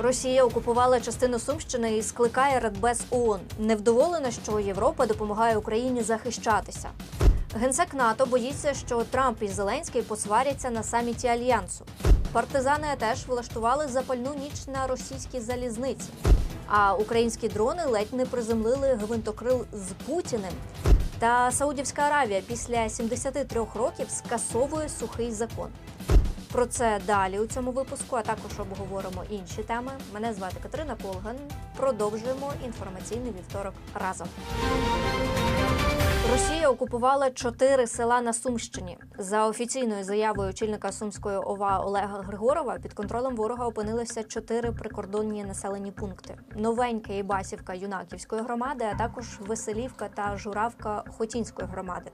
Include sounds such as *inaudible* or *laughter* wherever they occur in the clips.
Росія окупувала частину Сумщини і скликає Радбез ООН. Невдоволена, що Європа допомагає Україні захищатися. Генсек НАТО боїться, що Трамп і Зеленський посваряться на саміті альянсу. Партизани теж влаштували запальну ніч на російській залізниці. А українські дрони ледь не приземлили гвинтокрил з Путіним. Та Саудівська Аравія після 73 років скасовує сухий закон. Про це далі у цьому випуску, а також обговоримо інші теми. Мене звати Катерина Колган. Продовжуємо інформаційний вівторок разом. Росія окупувала чотири села на Сумщині. За офіційною заявою очільника Сумської ОВА Олега Григорова під контролем ворога опинилися чотири прикордонні населені пункти: Новеньке і Басівка Юнаківської громади, а також Веселівка та Журавка Хотінської громади.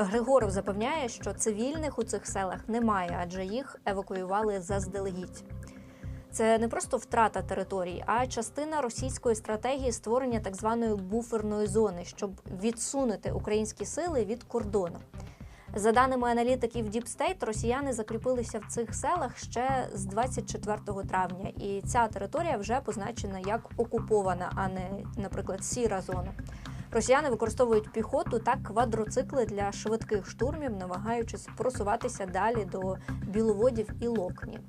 Григоров запевняє, що цивільних у цих селах немає, адже їх евакуювали заздалегідь. Це не просто втрата територій, а частина російської стратегії створення так званої буферної зони, щоб відсунути українські сили від кордону. За даними аналітиків State, росіяни закріпилися в цих селах ще з 24 травня, і ця територія вже позначена як окупована, а не, наприклад, сіра зона. Росіяни використовують піхоту та квадроцикли для швидких штурмів, намагаючись просуватися далі до біловодів і локні.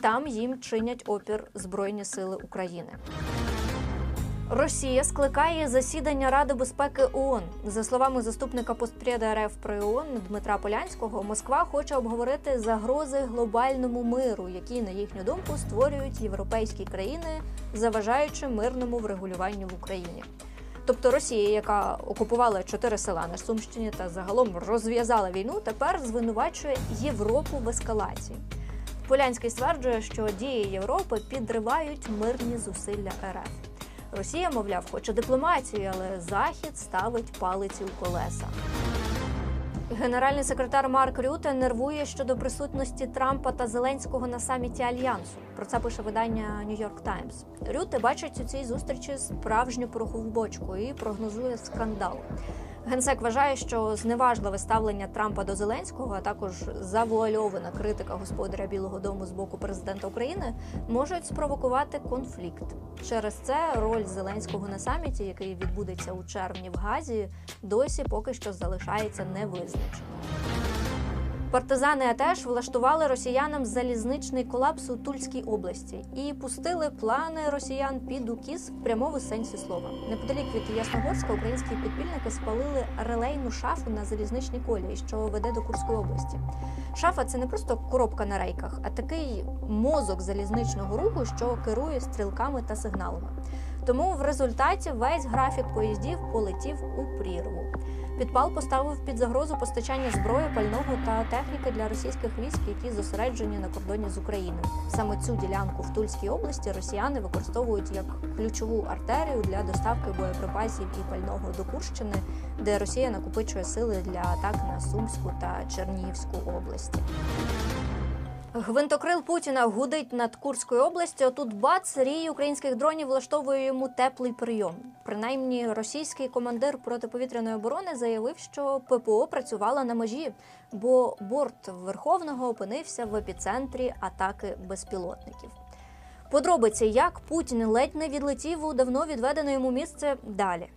Там їм чинять опір Збройні Сили України. Росія скликає засідання Ради безпеки ООН. За словами заступника постпреда РФ при ООН Дмитра Полянського, Москва хоче обговорити загрози глобальному миру, які, на їхню думку, створюють європейські країни, заважаючи мирному врегулюванню в Україні. Тобто Росія, яка окупувала чотири села на Сумщині та загалом розв'язала війну, тепер звинувачує Європу в ескалації. Полянський стверджує, що дії Європи підривають мирні зусилля РФ. Росія, мовляв, хоче дипломатію, але Захід ставить палиці у колеса. Генеральний секретар Марк Рюте нервує щодо присутності Трампа та Зеленського на саміті альянсу. Про це пише видання New York Times. Рюте бачить у цій зустрічі справжню порохову бочку і прогнозує скандал. Генсек вважає, що зневажливе ставлення Трампа до Зеленського, а також завуальована критика господаря Білого Дому з боку президента України можуть спровокувати конфлікт. Через це роль Зеленського на саміті, який відбудеться у червні в Газі, досі поки що залишається невизначеною. Партизани теж влаштували росіянам залізничний колапс у Тульській області і пустили плани росіян під укіс в прямому сенсі слова. Неподалік від Ясногорська українські підпільники спалили релейну шафу на залізничній колії, що веде до Курської області. Шафа це не просто коробка на рейках, а такий мозок залізничного руху, що керує стрілками та сигналами. Тому в результаті весь графік поїздів полетів у прірву. Підпал поставив під загрозу постачання зброї, пального та техніки для російських військ, які зосереджені на кордоні з Україною. Саме цю ділянку в Тульській області росіяни використовують як ключову артерію для доставки боєприпасів і пального до Курщини, де Росія накопичує сили для атак на Сумську та Чернігівську області. Гвинтокрил Путіна гудить над Курською областю. Тут бац рій українських дронів влаштовує йому теплий прийом. Принаймні, російський командир протиповітряної оборони заявив, що ППО працювала на межі, бо борт Верховного опинився в епіцентрі атаки безпілотників. Подробиці, як Путін ледь не відлетів у давно відведене йому місце далі.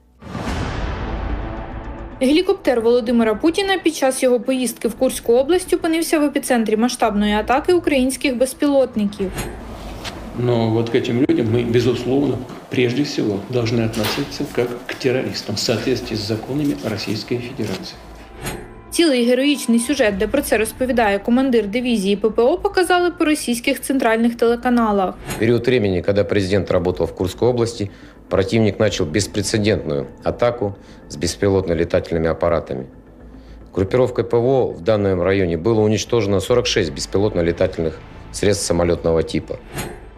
Гелікоптер Володимира Путіна під час його поїздки в Курську область опинився в епіцентрі масштабної атаки українських безпілотників. Но вот к этим людям мы, безусловно, прежде всего должны относиться как к террористам в соответствии с законами Российской Федерации. Цілий героїчний сюжет, де про це розповідає командир дивізії ППО, показали по російських центральних телеканалах. В период времени, когда президент работал в Курской области, противник начал беспрецедентную атаку с беспилотно-летательными аппаратами. Группировкой ПВО в данном районе было уничтожено 46 беспилотно-летательных средств самолетного типа.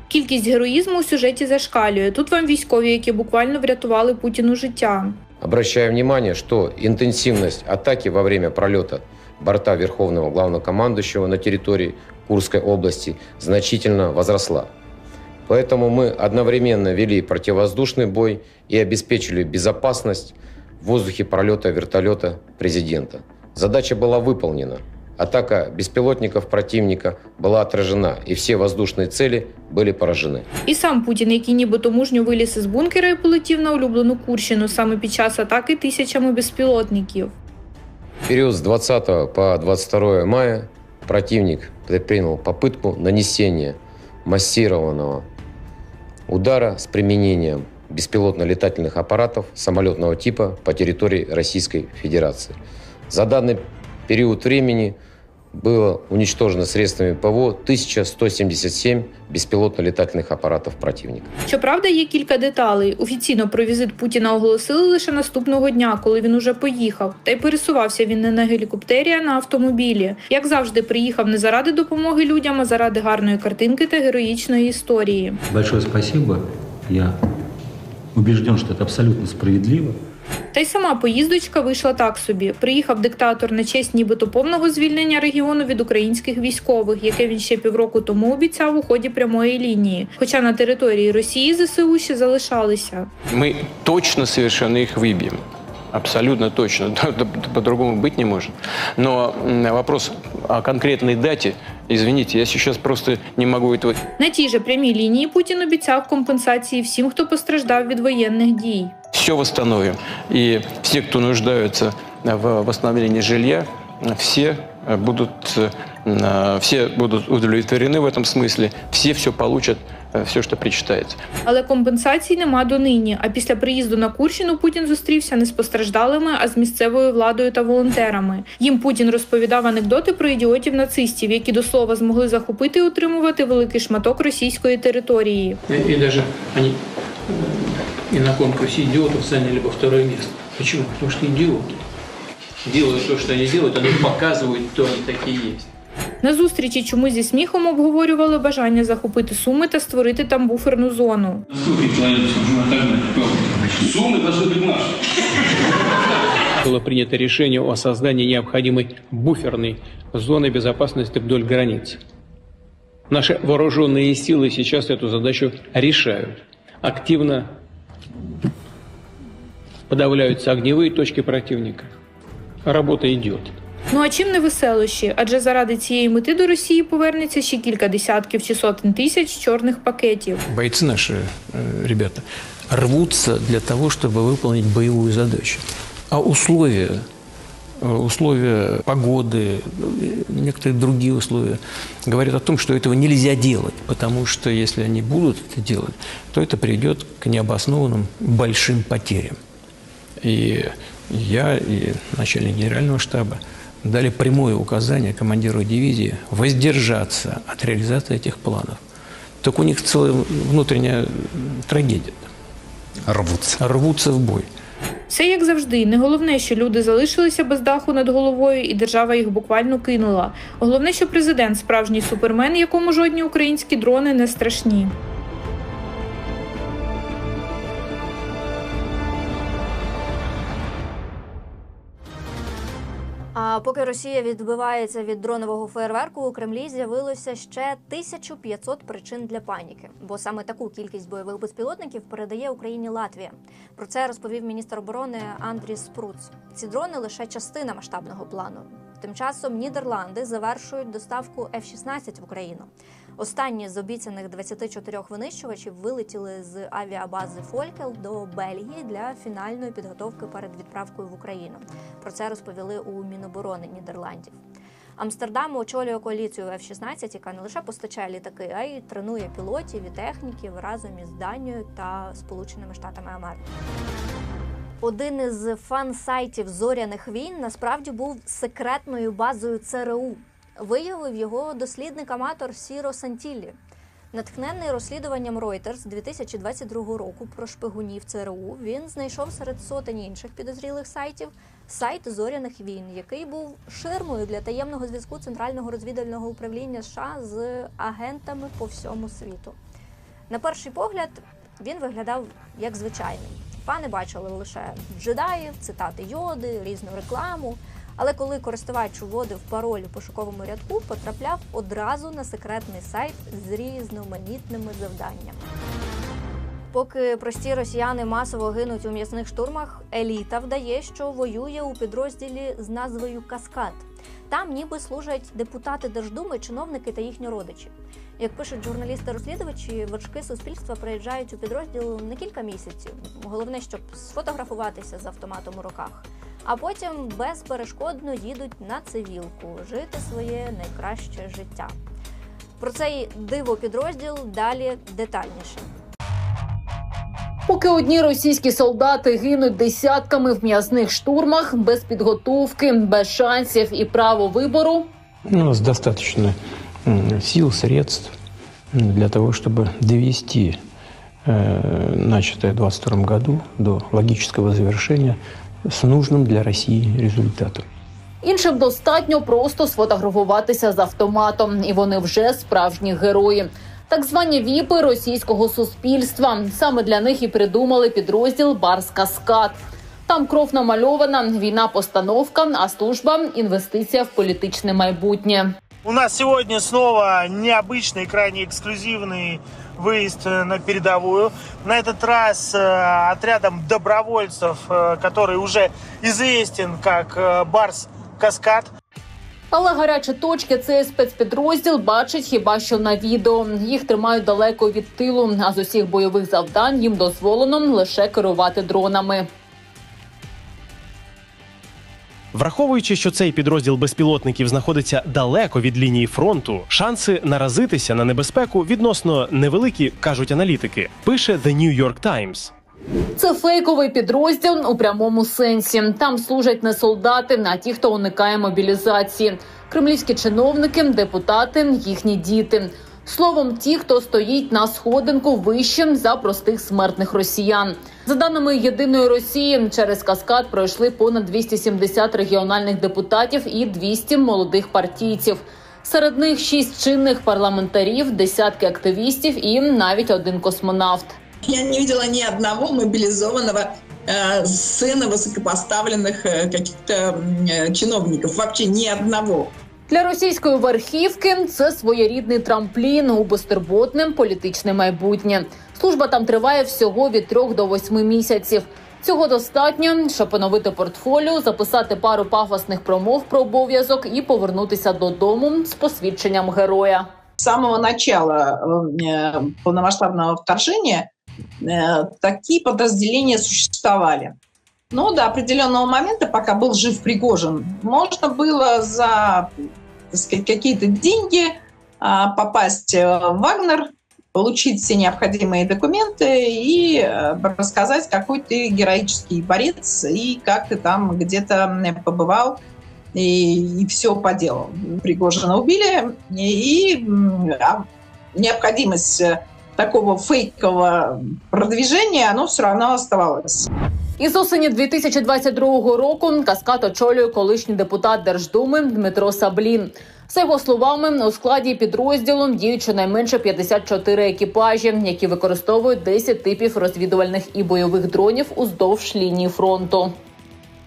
Кількість героїзму у сюжеті зашкалює. Тут вам військові, які буквально врятували Путіну життя. Обращаю внимание, что интенсивность атаки во время пролета борта Верховного Главнокомандующего на территории Курской области значительно возросла. Поэтому мы одновременно вели противовоздушный бой и обеспечили безопасность в воздухе пролета вертолета президента. Задача была выполнена. Атака беспилотников противника была отражена, и все воздушные цели были поражены. І сам Путін, який нібито мужньо виліз із бункера і полетів на улюблену Курщину саме під час атаки тисячами безпілотників. В период с 20 по 22 мая противник предпринял попытку нанесения массированного удара с применением беспилотно-летательных аппаратов самолетного типа по территории Российской Федерации. За данный период времени было уничтожено средствами ПВО 1177 беспилотно-летательных аппаратов противника. Щоправда, є кілька деталей. Офіційно про візит Путіна оголосили лише наступного дня, коли він уже поїхав. Та й пересувався він не на гелікоптері, а на автомобілі. Як завжди, приїхав не заради допомоги людям, а заради гарної картинки та героїчної історії. Большое спасибо. Я убежден, что это абсолютно справедливо. Та й сама поїздочка вийшла так собі. Приїхав диктатор на честь нібито повного звільнення регіону від українських військових, яке він ще півроку тому обіцяв у ході прямої лінії. Хоча на території Росії ЗСУ ще залишалися. Мы точно совершенно их выбьем. Абсолютно точно. Да- да- *laughs* По-другому быть не может. Но м, вопрос о конкретной дате, извините, я сейчас просто не могу этого На тій же прямій лінії Путін обіцяв компенсації всім, хто постраждав від воєнних дій. все восстановим. И все, кто нуждаются в восстановлении жилья, все э, будут, э, все будут удовлетворены в этом смысле, все все получат, э, все, что причитается. Але компенсацій нема донині. А після приїзду на Курщину Путін зустрівся не з постраждалими, а з місцевою владою та волонтерами. Їм Путін розповідав анекдоти про ідіотів нацистів, які до слова змогли захопити і утримувати великий шматок російської території. И, даже они и на конкурсе идиотов заняли бы второе место. Почему? Потому что идиоты. Делают то, что они делают, они показывают, кто они такие есть. На зустрічі чомусь зі сміхом обговорювали бажання захопити суми та створити там буферну зону. Сколько человек нужно отогнать? Суммы должны быть наши. Было принято решение о создании необходимой буферной зоны безопасности вдоль границ. Наши вооруженные силы сейчас эту задачу решают. Активно подавляются огневые точки противника. Работа идет. Ну а чим не веселощі? Адже заради цієї мети до Росії повернеться ще кілька десятків чи сотень тисяч чорних пакетів. бойцы наши, э, ребята, рвутся для того, чтобы выполнить боевую задачу. А условия, э, условия погоды, ну, некоторые другие условия говорят о том, что этого нельзя делать, потому что если они будут это делать, то это приведет к необоснованным большим потерям. И я, и начальник генерального штаба дали прямое указание командиру дивизии воздержаться от реализации этих планов. Так у них целая внутренняя трагедия. рвутся. Рвутся в бой. Все як завжди. Не головне, що люди залишилися без даху над головою, і держава їх буквально кинула. Головне, що президент справжній супермен, якому жодні українські дрони не страшні. Поки Росія відбивається від дронового фейерверку, у Кремлі з'явилося ще 1500 причин для паніки, бо саме таку кількість бойових безпілотників передає Україні Латвія. Про це розповів міністр оборони Андрій Спруц. Ці дрони лише частина масштабного плану. Тим часом Нідерланди завершують доставку F-16 в Україну. Останні з обіцяних 24 винищувачів вилетіли з авіабази Фолькел до Бельгії для фінальної підготовки перед відправкою в Україну. Про це розповіли у Міноборони Нідерландів. Амстердам очолює коаліцію F-16, яка не лише постачає літаки, а й тренує пілотів і техніків разом із Данією та Сполученими Штатами Америки. Один із фан-сайтів зоряних війн насправді був секретною базою ЦРУ. Виявив його дослідник-аматор Сіро Сантіллі. Натхнений розслідуванням Reuters 2022 року про шпигунів ЦРУ, він знайшов серед сотень інших підозрілих сайтів сайт зоряних війн, який був ширмою для таємного зв'язку Центрального розвідувального управління США з агентами по всьому світу. На перший погляд він виглядав як звичайний. Фани бачили лише джедаїв, цитати йоди, різну рекламу. Але коли користувач вводив пароль у пошуковому рядку, потрапляв одразу на секретний сайт з різноманітними завданнями. Поки прості росіяни масово гинуть у м'ясних штурмах, еліта вдає, що воює у підрозділі з назвою Каскад. там ніби служать депутати Держдуми, чиновники та їхні родичі. Як пишуть журналісти-розслідувачі, вершки суспільства приїжджають у підрозділ не кілька місяців. Головне, щоб сфотографуватися з автоматом у руках, а потім безперешкодно їдуть на цивілку жити своє найкраще життя. Про цей диво підрозділ далі детальніше. Поки одні російські солдати гинуть десятками в м'язних штурмах без підготовки, без шансів і право вибору, У нас достаточно м, сил, средств м, для того, чтобы довести э, начатое в 2022 году до логического завершения с нужным для России результатом. іншим достатньо просто сфотографуватися з автоматом, і вони вже справжні герої. Так звані віпи російського суспільства. Саме для них і придумали підрозділ Барс Каскад. Там кров намальована, війна постановка, а служба інвестиція в політичне майбутнє. У нас сегодня снова необычный, крайне эксклюзивный выезд э, на передовую. На этот раз э, отрядом добровольцев, э, который уже известен как э, Барс Каскад. Але гарячі точки цей спецпідрозділ бачить хіба що на відео. Їх тримають далеко від тилу. А з усіх бойових завдань їм дозволено лише керувати дронами. Враховуючи, що цей підрозділ безпілотників знаходиться далеко від лінії фронту, шанси наразитися на небезпеку відносно невеликі, кажуть аналітики. Пише The New York Times. Це фейковий підрозділ у прямому сенсі. Там служать не солдати, а ті, хто уникає мобілізації. Кремлівські чиновники, депутати, їхні діти. Словом, ті, хто стоїть на сходинку вище за простих смертних росіян. За даними єдиної Росії, через каскад пройшли понад 270 регіональних депутатів і 200 молодих партійців. Серед них шість чинних парламентарів, десятки активістів і навіть один космонавт. Я не видела ни одного мобилизованного э, сына высокопоставленных э, каких-то м, э, чиновников. Вообще ни одного. Для російської верхівки це своєрідний трамплін у безтурботне політичне майбутнє. Служба там триває всього від трьох до восьми місяців. Цього достатньо, щоб поновити портфоліо, записати пару пафосних промов про обов'язок і повернутися додому з посвідченням героя. С самого начала э, полномасштабного вторжения э, такие подразделения существовали. Но до определенного момента, пока был жив Пригожин, можно было за так сказать, какие-то деньги а, попасть э, в Вагнер, получить все необходимые документы и э, рассказать, какой ты героический борец и как ты там где-то побывал и, все поделал. Пригожина убили, и, и, а необходимость э, такого фейкового продвижения, оно все равно оставалось. Із осені 2022 року каскад очолює колишній депутат Держдуми Дмитро Саблін. За його словами, у складі підрозділу діють щонайменше 54 екіпажі, які використовують 10 типів розвідувальних і бойових дронів уздовж лінії фронту.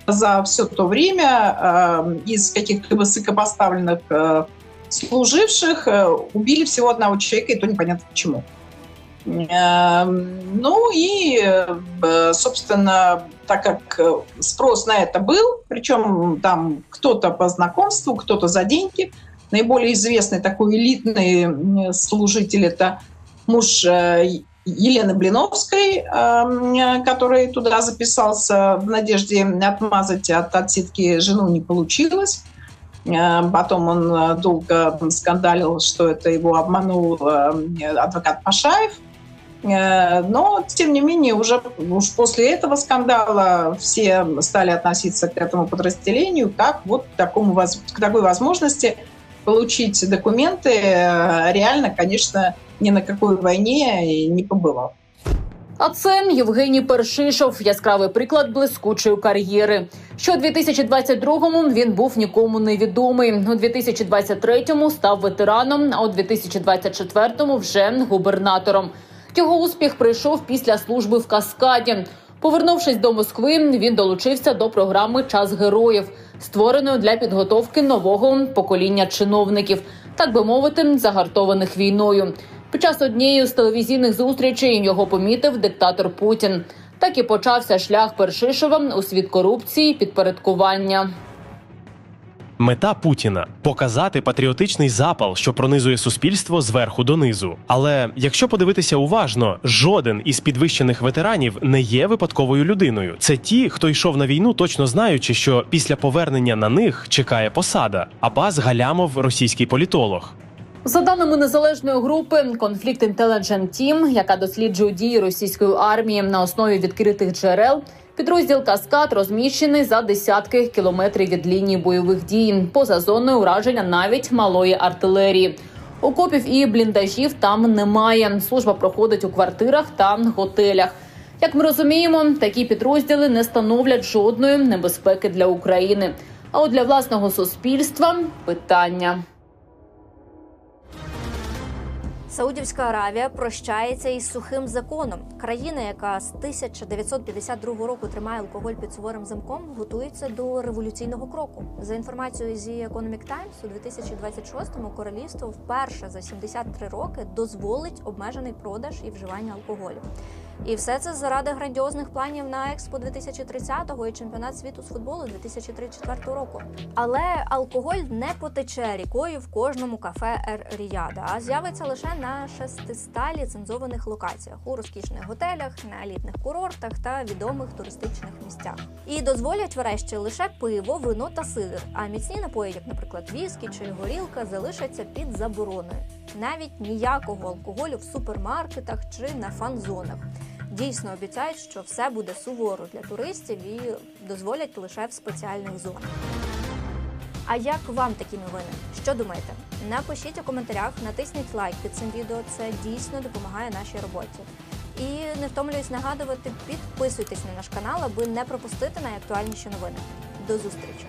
За все то время э, из каких-то высокопоставленных э, служивших э, убили всего одного человека, и то непонятно почему. Э, ну и, э, собственно, так как э, спрос на это был, причем там кто-то по знакомству, кто-то за деньги, наиболее известный такой элитный служитель это муж э, Елены Блиновской, э, который туда записался в надежде отмазать от отсидки жену, не получилось. Э, Потом он долго скандалил, что это его обманул адвокат Пашаев. Э, Но, тем не менее, уже уж после этого скандала все стали относиться к этому подразделению как вот к, такому, воз- к такой возможности получить документы. Э, Реально, конечно, ни на какой войне и не побывал. А це Євгеній Першишов, яскравий приклад блискучої кар'єри. Що у 2022-му він був нікому не відомий. У 2023-му став ветераном, а у 2024-му вже губернатором. Його успіх прийшов після служби в Каскаді. Повернувшись до Москви, він долучився до програми Час героїв, створеної для підготовки нового покоління чиновників, так би мовити, загартованих війною. Під час однієї з телевізійних зустрічей його помітив диктатор Путін. Так і почався шлях Першишова у світ корупції підпорядкування. Мета Путіна показати патріотичний запал, що пронизує суспільство зверху донизу. Але якщо подивитися уважно, жоден із підвищених ветеранів не є випадковою людиною. Це ті, хто йшов на війну, точно знаючи, що після повернення на них чекає посада. Абаз Галямов, російський політолог. За даними незалежної групи Conflict Intelligence Team, яка досліджує дії російської армії на основі відкритих джерел, підрозділ Каскад розміщений за десятки кілометрів від лінії бойових дій, поза зоною ураження навіть малої артилерії. Окопів і бліндажів там немає. Служба проходить у квартирах та готелях. Як ми розуміємо, такі підрозділи не становлять жодної небезпеки для України. А от для власного суспільства питання. Саудівська Аравія прощається із сухим законом. Країна, яка з 1952 року тримає алкоголь під суворим замком, готується до революційного кроку. За інформацією зі Economic Times, у 2026-му королівство вперше за 73 роки дозволить обмежений продаж і вживання алкоголю. І все це заради грандіозних планів на Експо 2030-го і чемпіонат світу з футболу 2034 року. Але алкоголь не потече рікою в кожному кафе Ер Ріяда, а з'явиться лише на 600 ліцензованих локаціях у розкішних готелях, на елітних курортах та відомих туристичних місцях. І дозволять врешті лише пиво, вино та сидр. А міцні напої, як, наприклад, віскі чи горілка, залишаться під забороною. Навіть ніякого алкоголю в супермаркетах чи на фан-зонах. Дійсно обіцяють, що все буде суворо для туристів і дозволять лише в спеціальних зонах. А як вам такі новини? Що думаєте? Напишіть у коментарях, натисніть лайк під цим відео. Це дійсно допомагає нашій роботі. І не втомлююсь нагадувати, підписуйтесь на наш канал, аби не пропустити найактуальніші новини. До зустрічі!